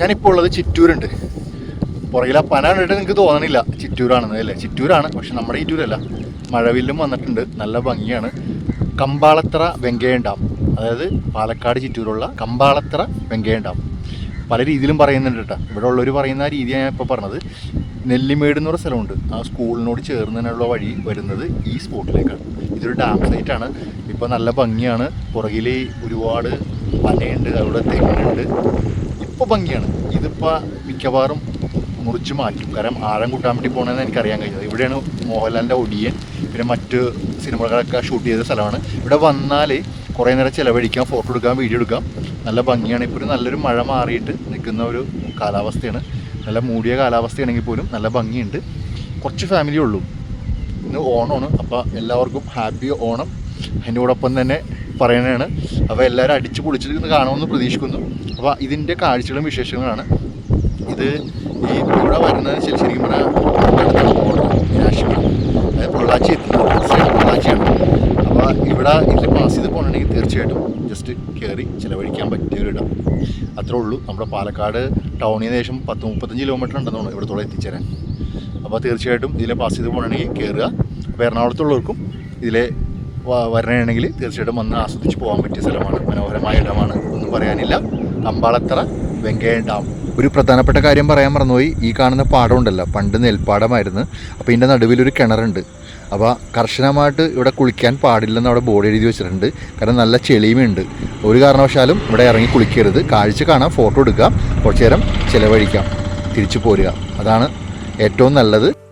ഞാനിപ്പോൾ ഉള്ളത് ചിറ്റൂരുണ്ട്. പുറകിൽ ആ പന കണ്ടിട്ട് നിങ്ങൾക്ക് തോന്നണില്ല. ചിറ്റൂരാണ് അല്ലേ? ചിറ്റൂരാണ് പക്ഷെ നമ്മുടെ ചിറ്റൂരല്ല മഴവില്ലും വന്നിട്ടുണ്ട്. നല്ല ഭംഗിയാണ്. കമ്പാളത്തറ വെങ്കയ്യൻ ഡാം. അതായത് പാലക്കാട് ചിറ്റൂരുള്ള കമ്പാളത്തറ വെങ്കയ്യൻ ഡാം. പല രീതിയിലും പറയുന്നുണ്ട് കേട്ടോ. ഇവിടെ ഉള്ളവർ പറയുന്ന രീതിയാണ് ഞാൻ ഇപ്പോൾ പറഞ്ഞത്. നെല്ലിമേട് എന്ന് സ്ഥലമുണ്ട്. ആ സ്കൂളിനോട് ചേർന്നതിനുള്ള വഴി വരുന്നത് ഈ സ്പോട്ടിലേക്കാണ്. ഇതൊരു ഡാം സൈറ്റാണ്. ഇപ്പോൾ നല്ല ഭംഗിയാണ്. പുറകിൽ ഒരുപാട് പനയുണ്ട്. അവിടെ തെങ്ങുണ്ട്. ഇപ്പോൾ ഭംഗിയാണ്. ഇതിപ്പോൾ മിക്കവാറും മുറിച്ച് മാറ്റും. കാരണം ആഴം കൂട്ടാൻ വേണ്ടി പോകണമെന്ന് എനിക്കറിയാൻ കഴിഞ്ഞത് ഇവിടെയാണ് മോഹൻലാലിന്റെ ഒടിയൻ. പിന്നെ മറ്റ് സിനിമകളൊക്കെ ഷൂട്ട് ചെയ്ത സ്ഥലമാണ്. ഇവിടെ വന്നാൽ കുറേ നേരം ചിലവഴിക്കാം ഫോട്ടോ എടുക്കാം വീഡിയോ എടുക്കാം. നല്ല ഭംഗിയാണ്. ഇപ്പോൾ ഒരു നല്ലൊരു മഴ മാറിയിട്ട് നിൽക്കുന്ന ഒരു കാലാവസ്ഥയാണ്. നല്ല മൂടിയ കാലാവസ്ഥയാണെങ്കിൽ പോലും നല്ല ഭംഗിയുണ്ട്. കുറച്ച് ഫാമിലി ഉള്ളൂ. ഇന്ന് ഓണമാണ്. അപ്പോൾ എല്ലാവർക്കും ഹാപ്പി ഓണം. അതിന്റെ കൂടൊപ്പം തന്നെ പറയണതാണ് അപ്പോൾ എല്ലാവരും അടിച്ച് പൊളിച്ചിട്ട് ഇന്ന് കാണുമെന്ന് പ്രതീക്ഷിക്കുന്നു. അപ്പോൾ ഇതിന്റെ കാഴ്ചകളും വിശേഷങ്ങളാണ് ഇത് ഈ ഇവിടെ വരുന്നത് ശരി ശരിക്കും പറഞ്ഞാൽ അതായത് പൊള്ളാച്ചി എത്തുന്നു പൊള്ളാച്ചിയാണ്. അപ്പോൾ ഇവിടെ ഇതിൽ പാസ് ചെയ്ത് പോകണമെങ്കിൽ തീർച്ചയായിട്ടും ജസ്റ്റ് കയറി ചിലവഴിക്കാൻ പറ്റിയ ഒരു ഇടം അത്രേ ഉള്ളൂ. നമ്മുടെ പാലക്കാട് ടൗണിൽ നിന്ന് ശേഷം പത്ത് മുപ്പത്തഞ്ച് കിലോമീറ്റർ ഉണ്ടെന്നാണ് ഇവിടത്തോളം എത്തിച്ചേരാൻ. അപ്പോൾ തീർച്ചയായിട്ടും ഇതിലെ പാസ് ചെയ്ത് പോകണമെങ്കിൽ കയറുക അപ്പോൾ എറണാകുളത്തുള്ളവർക്കും ഇതിലെ വരണയാണെങ്കിൽ തീർച്ചയായിട്ടും വന്ന് ആസ്വദിച്ച് പോകാൻ പറ്റിയ സ്ഥലമാണ്. മനോഹരമായ ഇടമാണ്. ഒന്നും പറയാനില്ല. അമ്പാളത്തറ വെങ്കയ്യ ഡാം. ഒരു പ്രധാനപ്പെട്ട കാര്യം പറയാൻ മറന്നുപോയി. ഈ കാണുന്ന പാടം ഉണ്ടല്ലോ പണ്ട് നെൽപ്പാടമായിരുന്നു. അപ്പോൾ ഇതിന്റെ നടുവിലൊരു കിണറുണ്ട്. അപ്പോൾ കർശനമായിട്ട് ഇവിടെ കുളിക്കാൻ പാടില്ലെന്ന് അവിടെ ബോർഡ് എഴുതി വെച്ചിട്ടുണ്ട്. കാരണം നല്ല ചെളിയുമുണ്ട് ഒരു കാരണവശാലും ഇവിടെ ഇറങ്ങി കുളിക്കരുത്. കാഴ്ച കാണാം ഫോട്ടോ എടുക്കാം. കുറച്ച് നേരം ചിലവഴിക്കാം. തിരിച്ചു പോരുക. അതാണ് ഏറ്റവും നല്ലത്.